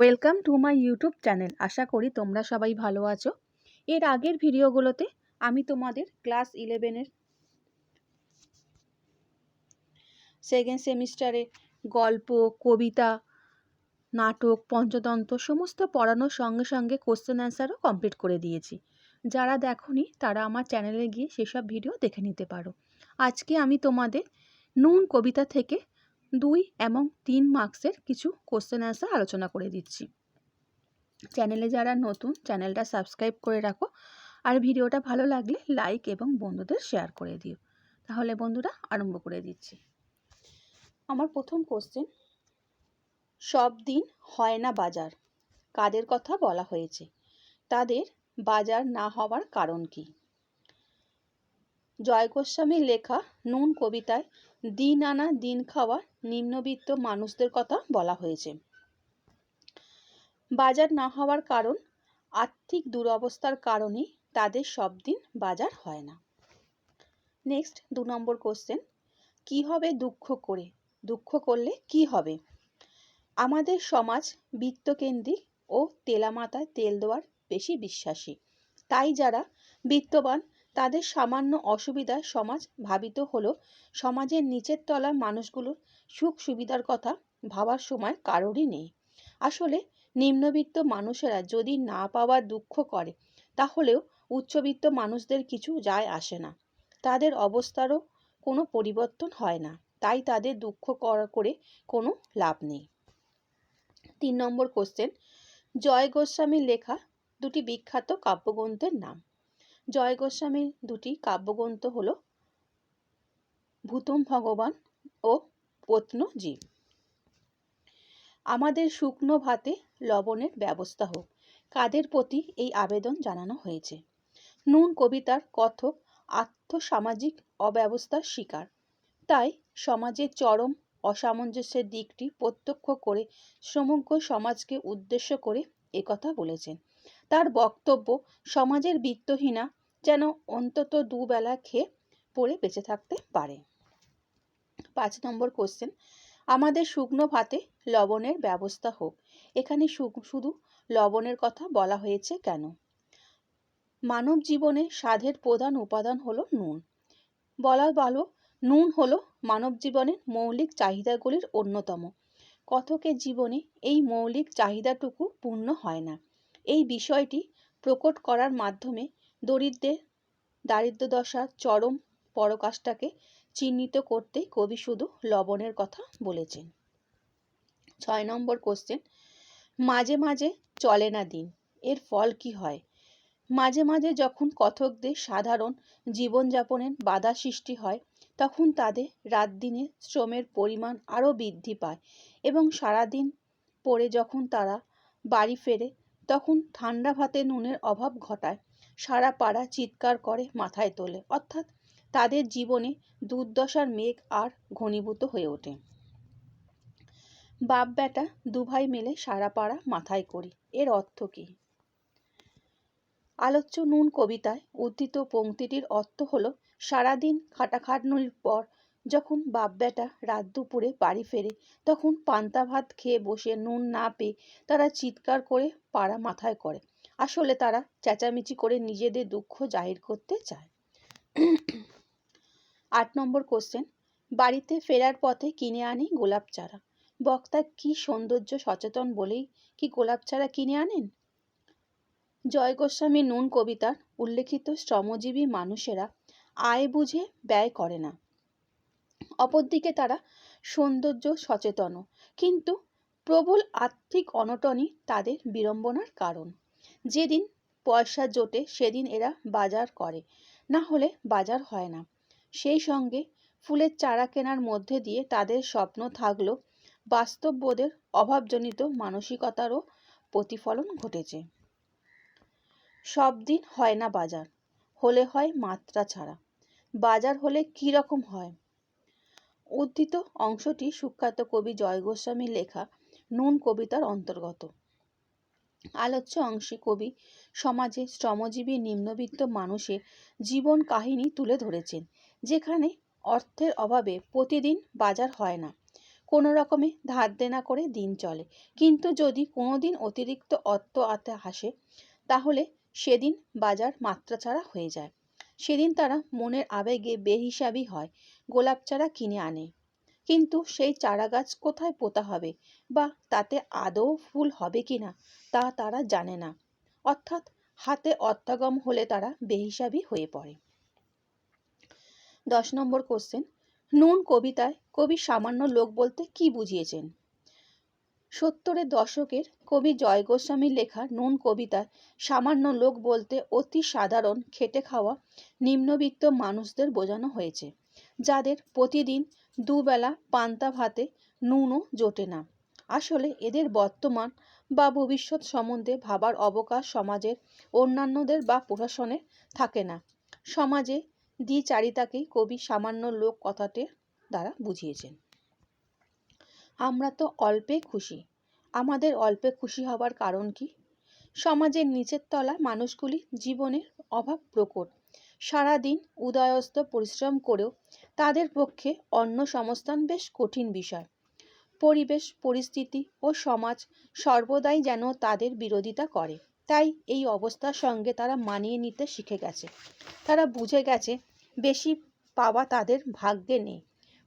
Welcome to my YouTube channel আশা করি তোমরা সবাই ভালো আছো। এর আগের ভিডিওগুলোতে আমি তোমাদের ক্লাস ইলেভেনের সেকেন্ড সেমিস্টারে গল্প, কবিতা, নাটক, পঞ্চতন্ত্র সমস্ত পড়ানোর সঙ্গে সঙ্গে কোশ্চেন অ্যান্সারও কমপ্লিট করে দিয়েছি। যারা দেখনি, তারা আমার চ্যানেলে গিয়ে সেসব ভিডিও দেখে নিতে পারো। আজকে আমি তোমাদের নুন কবিতা থেকে দুই এবং তিন মার্কসের কিছু কোশ্চেন অ্যান্সার আলোচনা করে দিচ্ছি। চ্যানেলে যারা নতুন চ্যানেলটা সাবস্ক্রাইব করে রাখো। আর ভিডিওটা ভালো লাগলে লাইক এবং বন্ধুদের শেয়ার করে দিও। তাহলে বন্ধুরা আরম্ভ করে দিচ্ছি। আমার প্রথম কোশ্চেন সব দিন হয় না বাজার? কাদের কথা বলা হয়েছে? তাদের বাজার না হওয়ার কারণ কি? জয় গোস্বামীর লেখা নুন কবিতায় দিন আনা, দিন খাওয়া, নিম্নবিত্ত মানুষদের কথা বলা হয়েছে। বাজার না হওয়ার কারণ, আর্থিক দুরবস্থার কারণে তাদের সব দিন বাজার হয় না। নেক্সট, দু নম্বর কোশ্চেন কি হবে দুঃখ করে? দুঃখ করলে কি হবে? আমাদের সমাজ বৃত্তকেন্দ্রিক ও তেলামাথায় তেল দেওয়ার বেশি বিশ্বাসী। তাই যারা বিত্তবান তাদের সামান্য অসুবিধায় সমাজ ভাবিত হলো। সমাজের নিচের তলার মানুষগুলোর সুখ সুবিধার কথা ভাবার সময় কারোরই নেই। আসলে নিম্নবিত্ত মানুষেরা যদি না পাওয়ার দুঃখ করে, তাহলেও উচ্চবিত্ত মানুষদের কিছু যায় আসে না। তাদের অবস্থারও কোনো পরিবর্তন হয় না। তাই তাদের দুঃখ করা, করে কোনো লাভ নেই। তিন নম্বর কোশ্চেন জয় গোস্বামীর লেখা দুটি বিখ্যাত কাব্যগ্রন্থের নাম। জয় গোস্বামীর দুটি কাব্যগ্রন্থ হল ভূতম ভগবান ও প্রত্নজীব আমাদের শুকনো ভাতে লবণের ব্যবস্থা হোক। কাদের প্রতি এই আবেদন জানানো হয়েছে? নুন কবিতার কথক আর্থসামাজিক অব্যবস্থার শিকার। তাই সমাজের চরম অসামঞ্জস্যের দিকটি প্রত্যক্ষ করে সমগ্র সমাজকে উদ্দেশ্য করে একথা বলেছেন। তার বক্তব্য সমাজের বিত্তহীনা যেন অন্তত দুবেলা খেয়ে পড়ে বেঁচে থাকতে পারে। পাঁচ নম্বর কোশ্চেন আমাদের শুকনো ভাতে লবণের ব্যবস্থা হোক। এখানে শুধু লবণের কথা বলা হয়েছে কেন? মানব জীবনে স্বাদের প্রধান উপাদান হলো নুন। বলা ভালো, নুন হলো মানব জীবনের মৌলিক চাহিদাগুলির অন্যতম। কথকের জীবনে এই মৌলিক চাহিদাটুকু পূর্ণ হয় না। এই বিষয়টি প্রকট করার মাধ্যমে দরিদ্রের দারিদ্রদশার চরম পরকাশটাকে চিহ্নিত করতে কবি শুধু লবণের কথা বলেছেন। ছয় নম্বর কোশ্চেন মাঝে মাঝে চলে না দিন, এর ফল কি হয়? মাঝে মাঝে যখন কথকদের সাধারণ জীবনযাপনের বাধা সৃষ্টি হয়, তখন তাদের রাত দিনে শ্রমের পরিমাণ আরও বৃদ্ধি পায় এবং সারাদিন পরে যখন তারা বাড়ি ফেরে, তখন ঠান্ডা ভাতে নুনের অভাব ঘটায়। সারা পাড়া চিৎকার করে মাথায় তোলে। অর্থাৎ তাদের জীবনে দুর্দশার মেঘ আর ঘনীভূত হয়ে ওঠে। বাপ বেটা দুভাই মিলে সারা পাড়া মাথায় করি। এর অর্থ কী? আলোচ্য নুন কবিতায় উদ্ধৃত পংক্তিটির অর্থ হলো সারাদিন খাটাখাটনির পর যখন বাপ বেটা রাত দুপুরে বাড়ি ফেরে, তখন পান্তা ভাত খেয়ে বসে নুন না পেয়ে তারা চিৎকার করে পাড়া মাথায় করে। আসলে তারা চেঁচামেচি করে নিজেদের দুঃখ জাহির করতে চায়। আট নম্বর কোশ্চেন বাড়িতে ফেরার পথে কিনে আনি গোলাপ চারা। বক্তা কি সৌন্দর্য সচেতন বলেই কি গোলাপ চারা কিনে আনেন? জয় গোস্বামী নুন কবিতার উল্লেখিত শ্রমজীবী মানুষেরা আয় বুঝে ব্যয় করে না। অপরদিকে তারা সৌন্দর্য সচেতনও, কিন্তু প্রবল আর্থিক অনটনই তাদের বিড়ম্বনার কারণ। যেদিন পয়সা জোটে সেদিন এরা বাজার করে। না হলে বাজার হয় না। সেই সঙ্গে ফুলের চারা কেনার মধ্যে দিয়ে তাদের স্বপ্ন থাকলেও বাস্তববোধের অভাবজনিত মানসিকতারও প্রতিফলন ঘটেছে। সব দিন হয় না বাজার। হলে হয় মাত্রা ছাড়া। বাজার হলে কী রকম হয়? উদ্ধৃত অংশটি সুখ্যাত কবি জয় গোস্বামীর লেখা নুন কবিতার অন্তর্গত। আলোচ্য অংশে কবি। সমাজে শ্রমজীবী নিম্নবিত্ত মানুষের জীবন কাহিনী তুলে ধরেছেন, যেখানে অর্থের অভাবে প্রতিদিন বাজার হয় না। কোনো রকমে ধার দেনা করে দিন চলে। কিন্তু যদি কোনো দিন অতিরিক্ত অর্থ আতে আসে, তাহলে সেদিন বাজার মাত্রাছাড়া হয়ে যায়। সেদিন তারা মনের আবেগে বেহিসাবি হয়, গোলাপ চারা কিনে আনে। কিন্তু সেই চারা গাছ কোথায় পোতা হবে? বা তাতে আদৌ ফুল হবে কি না? তা তারা জানে না। অর্থাৎ হাতে অর্থাগম হলে তারা বেহিসাবি হয়ে পড়ে। দশ নম্বর কোশ্চেন নুন কবিতায় কবি সামান্য লোক বলতে কি বুঝিয়েছেন? সত্তরের দশকের কবি জয় গোস্বামীর লেখা নুন কবিতায় সামান্য লোক বলতে অতি সাধারণ খেটে খাওয়া নিম্নবিত্ত মানুষদের বোঝানো হয়েছে, যাদের প্রতিদিন দুবেলা পান্তা ভাতে নুনও জোটে না। আসলে এদের বর্তমান বা ভবিষ্যৎ সম্বন্ধে ভাবার অবকাশ সমাজের অন্যান্যদের বা প্রশাসনে থাকে না। সমাজে দ্বিচারিতাকেই কবি সামান্য লোক কথাটি দ্বারা বুঝিয়েছেন। আমরা তো অল্পে খুশি। আমাদের অল্পে খুশি হবার কারণ কি? সমাজের নিচের তলা মানুষগুলি জীবনের অভাব প্রকট। সারাদিন উদয়স্ত পরিশ্রম করেও তাদের পক্ষে অন্য সংস্থান বেশ কঠিন বিষয়। পরিবেশ, পরিস্থিতি ও সমাজ সর্বদাই যেন তাদের বিরোধিতা করে। তাই এই অবস্থার সঙ্গে তারা মানিয়ে নিতে শিখে গেছে। তারা বুঝে গেছে বেশি পাওয়া তাদের ভাগ্যে নেই।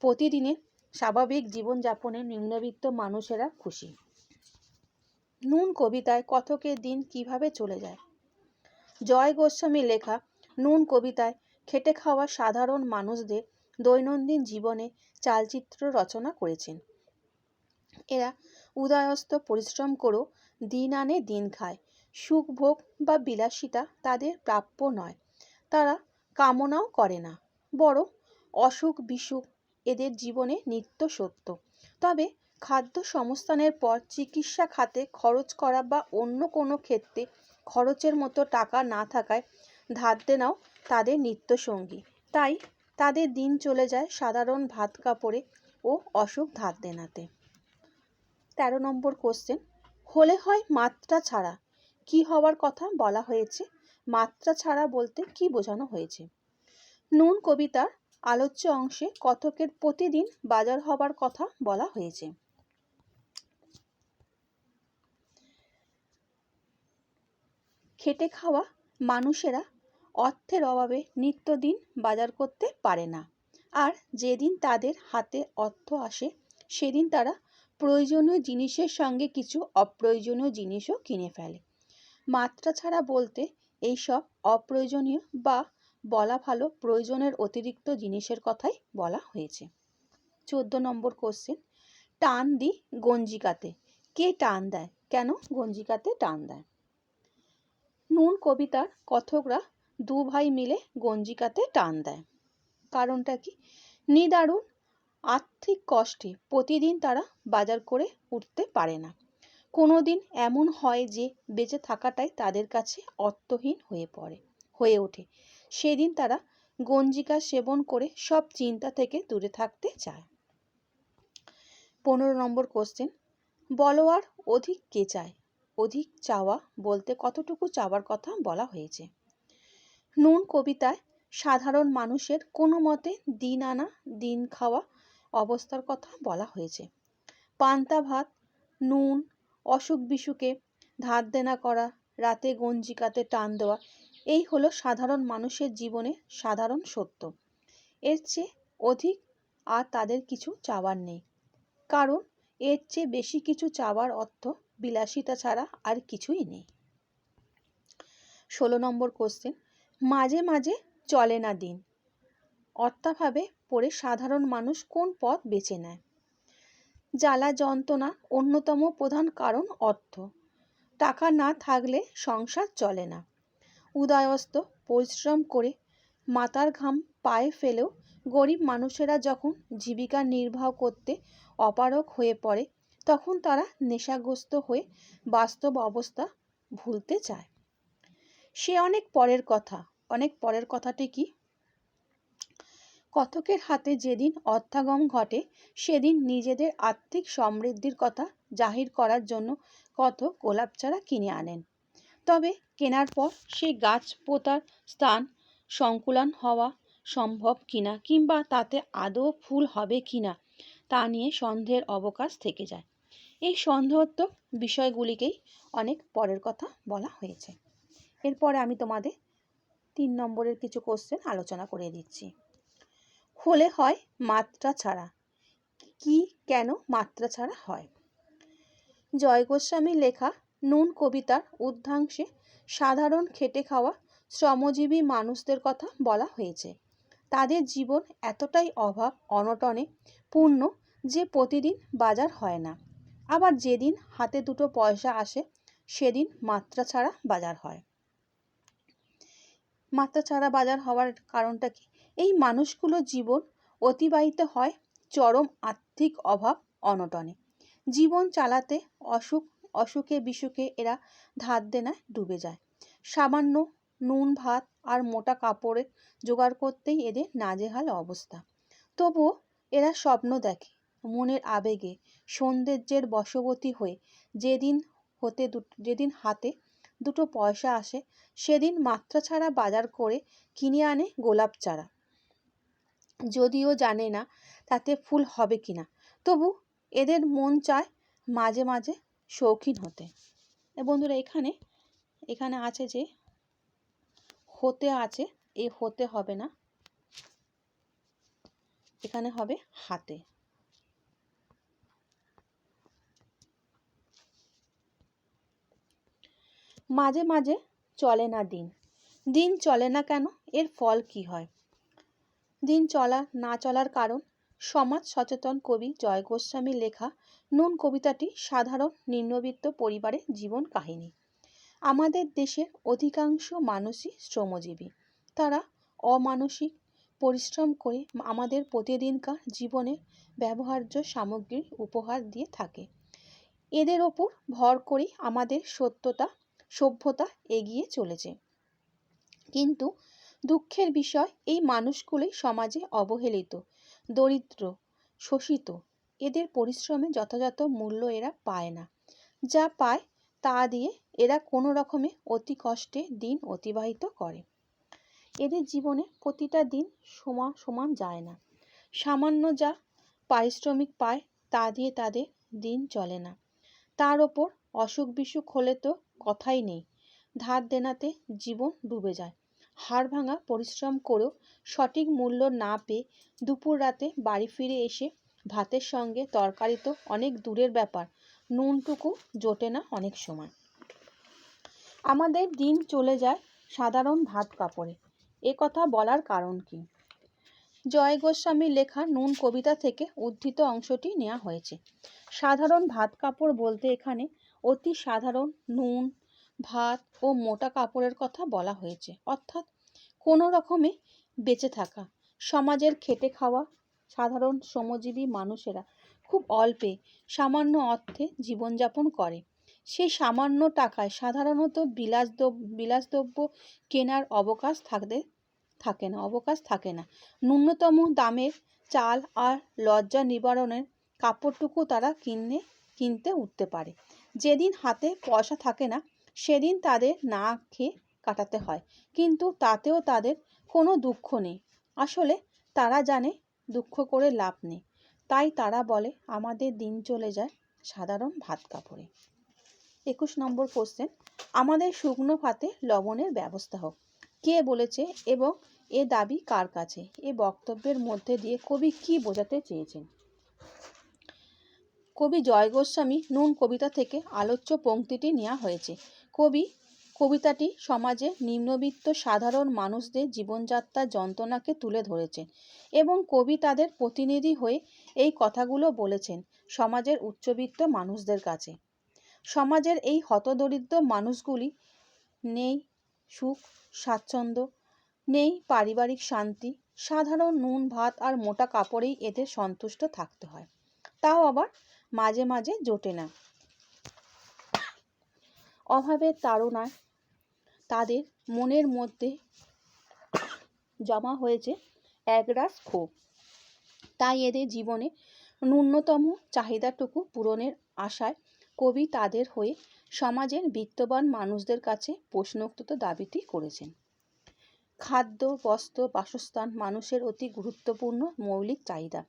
প্রতিদিনের স্বাভাবিক জীবনযাপনে নিম্নবিত্ত মানুষেরা খুশি। নুন কবিতায় কথকের দিন কীভাবে চলে যায়? জয় গোস্বামী লেখা নুন কবিতায় খেটে খাওয়া সাধারণ মানুষদের দৈনন্দিন জীবনে চালচিত্র রচনা করেছেন। এরা উদয়স্ত পরিশ্রম করেও দিন আনে দিন খায়। সুখ ভোগ বা বিলাসিতা তাদের প্রাপ্য নয়। তারা কামনাও করে না, বরং অসুখ বিসুখ এদের জীবনে নিত্য সত্য। তবে খাদ্য সংস্থানের পর চিকিৎসা খাতে খরচ করা বা অন্য কোনো ক্ষেত্রে খরচের মতো টাকা না থাকায় ধার দেনাও তাদের নিত্যসঙ্গী। তাই তাদের দিন চলে যায় সাধারণ ভাত কাপড়ে ও অসুখ ধার দেনাতে তেরো নম্বর কোশ্চেন হলে হয় মাত্রা ছাড়া। কি হওয়ার কথা বলা হয়েছে? মাত্রা ছাড়া বলতে কি বোঝানো হয়েছে? নুন কবিতার আলোচ্য অংশে কথকের প্রতিদিন বাজার হবার কথা বলা হয়েছে। খেটে খাওয়া মানুষেরা অর্থের অভাবে নিত্যদিন বাজার করতে পারে না। আর যেদিন তাদের হাতে অর্থ আসে, সেদিন তারা প্রয়োজনীয় জিনিসের সঙ্গে কিছু অপ্রয়োজনীয় জিনিসও কিনে ফেলে। মাত্রা ছাড়া বলতে এইসব অপ্রয়োজনীয় বা বলা ভালো প্রয়োজনের অতিরিক্ত জিনিসের কথাই বলা হয়েছে। চোদ্দ নম্বর কোশ্চেন টান দি গঞ্জিকাতে। কে টান দেয়? কেন গঞ্জিকাতে টান দেয়? নুন কবিতার কথকরা দু ভাই মিলে গঞ্জিকাতে টান দেয়। কারণটা কি? নিদারুণ আর্থিক কষ্টে প্রতিদিন তারা বাজার করে উঠতে পারে না। কোনো দিন এমন হয় যে বেঁচে থাকাটাই তাদের কাছে অর্থহীন হয়ে পড়ে, হয়ে ওঠে। সেদিন তারা গঞ্জিকা সেবন করে সব চিন্তা থেকে দূরে থাকতে চায়। পনেরো নম্বর কোশ্চেন বলো আর অধিক কে চায়? অধিক চাওয়া বলতে কতটুকু চাওয়ার কথা বলা হয়েছে? নুন কবিতায় সাধারণ মানুষের কোনো মতে দিন আনা, দিন খাওয়া অবস্থার কথা বলা হয়েছে। পান্তা ভাত, নুন, অসুখ বিসুখে ধার দেনা করা, রাতে গঞ্জিকাতে টান দেওয়া, এই হলো সাধারণ মানুষের জীবনে সাধারণ সত্য। এর চেয়ে অধিক আর তাদের কিছু চাওয়ার নেই। কারণ এর চেয়ে বেশি কিছু চাওয়ার অর্থ বিলাসিতা ছাড়া আর কিছুই নেই। ষোলো নম্বর কোশ্চেন মাঝে মাঝে চলে না দিন। অর্থাভাবে পড়ে সাধারণ মানুষ কোন পথ বেছে নেয়? জ্বালা যন্ত্রণা অন্যতম প্রধান কারণ অর্থ। টাকা না থাকলে সংসার চলে না। উদয়স্ত, পরিশ্রম করে মাথার ঘাম পায়ে ফেলেও গরিব মানুষেরা যখন জীবিকা নির্বাহ করতে অপারক হয়ে পড়ে, তখন তারা নেশাগ্রস্ত হয়ে বাস্তব অবস্থা ভুলতে চায়। সে অনেক পরের কথা, অনেক পরের কথাটি কি? কথকের হাতে যেদিন অর্থাগম ঘটে, সেদিন নিজেদের আর্থিক সমৃদ্ধির কথা জাহির করার জন্য কথক গোলাপ চারা কিনে আনেন। তবে কেনার পর সেই গাছ পোতার স্থান সংকুলান হওয়া সম্ভব কিনা কিংবা তাতে আদৌ ফুল হবে কিনা, তা নিয়ে সন্দেহের অবকাশ থেকে যায়। এই সন্দেহত্মক বিষয়গুলিকেই অনেক পরের কথা বলা হয়েছে। এরপরে আমি তোমাদের তিন নম্বরের কিছু কোশ্চেন আলোচনা করে দিচ্ছি। হলে হয় মাত্রা ছাড়া। কি কেন মাত্রা ছাড়া হয়? জয় গোস্বামীর লেখা নুন কবিতার উদ্ধাংশে সাধারণ খেটে খাওয়া শ্রমজীবী মানুষদের কথা বলা হয়েছে। তাদের জীবন এতটাই অভাব, অনটনে পূর্ণ যে প্রতিদিন বাজার হয় না। আবার যেদিন হাতে দুটো পয়সা আসে, সেদিন মাত্রা ছাড়া বাজার হয়। মাত্রা ছাড়া বাজার হওয়ার কারণটা কি? এই মানুষগুলো জীবন অতিবাহিত হয় চরম আর্থিক অভাব অনটনে। জীবন চালাতে অসুখ, অসুখে বিসুখে এরা ধার দেনায় ডুবে যায়। সামান্য নুন, ভাত আর মোটা কাপড়ে জোগাড় করতেই এদের নাজেহাল অবস্থা। তবুও এরা স্বপ্ন দেখে, মনের আবেগে সৌন্দর্যের বশবর্তী হয়ে যেদিন হতে যেদিন হাতে দুটো পয়সা আসে, সেদিন মাত্রা ছাড়া বাজার করে কিনে আনে গোলাপ চারা। যদিও জানে না তাতে ফুল হবে কিনা, তবু এদের মন চায় মাঝে মাঝে শৌখিন হতে। বন্ধুরা, এখানে এখানে আছে যে, হতে আছে এই হতে হবে না। এখানে হবে হাতে। মাঝে মাঝে চলে না দিন। দিন চলে না কেন? এর ফল কি হয়? দিন চলা না চলার কারণ সমাজ সচেতন কবি জয় গোস্বামীর লেখা নুন কবিতাটি সাধারণ নিম্নবিত্ত পরিবারের জীবন কাহিনী। আমাদের দেশের অধিকাংশ মানুষই শ্রমজীবী। তারা অমানসিক পরিশ্রম করে আমাদের প্রতিদিনকার জীবনে ব্যবহার্য সামগ্রী উপহার দিয়ে থাকে। এদের ওপর ভর করেই আমাদের সত্যতা সভ্যতা এগিয়ে চলেছে। কিন্তু দুঃখের বিষয়, এই মানুষগুলোই সমাজে অবহেলিত, দরিদ্র, শোষিত। এদের পরিশ্রমে যথাযথ মূল্য এরা পায় না। যা পায় তা দিয়ে এরা কোনো রকমে অতি কষ্টে দিন অতিবাহিত করে। এদের জীবনে প্রতিটা দিন সমান সমান যায় না। সামান্য যা পারিশ্রমিক পায়, তা দিয়ে তাদের দিন চলে না। তার ওপর অসুখ বিসুখ হলে তো কথাই নেই। ধার দেনাতে জীবন ডুবে যায়। হাড় ভাঙা পরিশ্রম করেও সঠিক মূল্য না পেয়ে দুপুর রাতে বাড়ি ফিরে এসে ভাতের সঙ্গে তরকারি তো অনেক দূরের ব্যাপার, নুনটুকু জোটে না অনেক সময়। আমাদের দিন চলে যায় সাধারণ ভাত কাপড়ে। এ কথা বলার কারণ কি? জয় গোস্বামীর লেখা নুন কবিতা থেকে উদ্ধৃত অংশটি নেওয়া হয়েছে। সাধারণ ভাত কাপড় বলতে এখানে অতি সাধারণ নুন, ভাত ও মোটা কাপড়ের কথা বলা হয়েছে। অর্থাৎ কোনো রকমে বেঁচে থাকা। সমাজের খেটে খাওয়া সাধারণ শ্রমজীবী মানুষেরা খুব অল্পে সামান্য অর্থে জীবনযাপন করে। সেই সামান্য টাকায় সাধারণত বিলাসদ্রব্য বিলাসদ্রব্য কেনার অবকাশ থাকতে থাকে না, অবকাশ থাকে না। ন্যূনতম দামের চাল আর লজ্জা নিবারণের কাপড়টুকু তারা কিনে, কিনতে উঠতে পারে। যেদিন হাতে পয়সা থাকে না, সেদিন তাদের না খেয়ে কাটাতে হয়। কিন্তু তাতেও তাদের কোনো দুঃখ নেই। আসলে তারা জানে দুঃখ করে লাভ নেই। তাই তারা বলে, আমাদের দিন চলে যায় সাধারণ ভাত কাপড়ে। একুশ নম্বর কোশ্চেন আমাদের শুকনো ভাতে লবণের ব্যবস্থা হোক। কে বলেছে এবং এ দাবি কার কাছে? এ বক্তব্যের মধ্যে দিয়ে কবি কি বোঝাতে চেয়েছেন? কবি জয় গোস্বামী নুন কবিতা থেকে আলোচ্য পংক্তিটি নেওয়া হয়েছে। কবি, কবিতাটি সমাজে নিম্নবিত্ত সাধারণ মানুষদের জীবনযাত্রার যন্ত্রণাকে তুলে ধরেছেন এবং কবি তাদের প্রতিনিধি হয়ে এই কথাগুলো বলেছেন সমাজের উচ্চবিত্ত মানুষদের কাছে। সমাজের এই হতদরিদ্র মানুষগুলি নেই সুখ, স্বাচ্ছন্দ্য, নেই পারিবারিক শান্তি, সাধারণ নুন, ভাত আর মোটা কাপড়েই এদের সন্তুষ্ট থাকতে হয়। তাও আবার মাঝে মাঝে জোটে না। অভাবের তাড়নায় তাদের মনের মধ্যে জমা হয়েছে একরাশ ক্ষোভ। তাই এদের জীবনে ন্যূনতম চাহিদাটুকু পূরণের আশায় কবি তাদের হয়ে সমাজের বিত্তবান মানুষদের কাছে প্রশ্নোক্ত দাবিটি করেছেন। খাদ্য, বস্ত্র, বাসস্থান মানুষের অতি গুরুত্বপূর্ণ মৌলিক চাহিদা।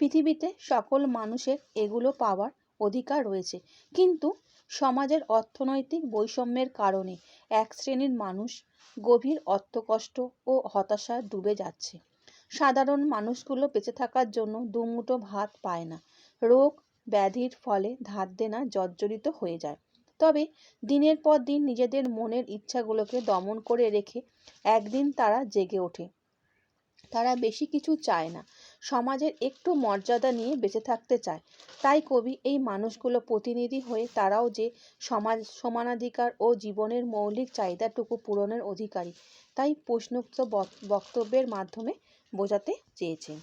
পৃথিবীতে সকল মানুষের এগুলো পাওয়ার অধিকার রয়েছে। কিন্তু সমাজের অর্থনৈতিক বৈষম্যের কারণে এক শ্রেণির মানুষ গভীর অর্থকষ্ট ও হতাশায় ডুবে যাচ্ছে। সাধারণ মানুষগুলো বেঁচে থাকার জন্য দুমুঠো ভাত পায় না। রোগ ব্যাধির ফলে ধার দেনা জর্জরিত হয়ে যায়। তবে দিনের পর দিন নিজেদের মনের ইচ্ছাগুলোকে দমন করে রেখে একদিন তারা জেগে ওঠে। তারা বেশি কিছু চায় না। সমাজের একটু মর্যাদা নিয়ে বেঁচে থাকতে চায়। তাই কবি এই মানুষগুলো প্রতিনিধি হয়ে তারাও যে সমাজ সমানাধিকার ও জীবনের মৌলিক চাহিদাটুকু পূরণের অধিকারী, তাই প্রশ্নোক্ত বক- বক্তব্যের মাধ্যমে বোঝাতে চেয়েছেন।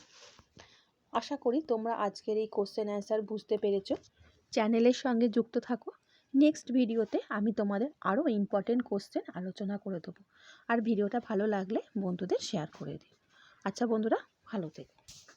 আশা করি তোমরা আজকের এই কোশ্চেন অ্যান্সার বুঝতে পেরেছ। চ্যানেলের সঙ্গে যুক্ত থাকো। নেক্সট ভিডিওতে আমি তোমাদের আরও ইম্পর্টেন্ট কোশ্চেন আলোচনা করে দেবো। আর ভিডিওটা ভালো লাগলে বন্ধুদের শেয়ার করে দিও। আচ্ছা বন্ধুরা, ভালো থেকো।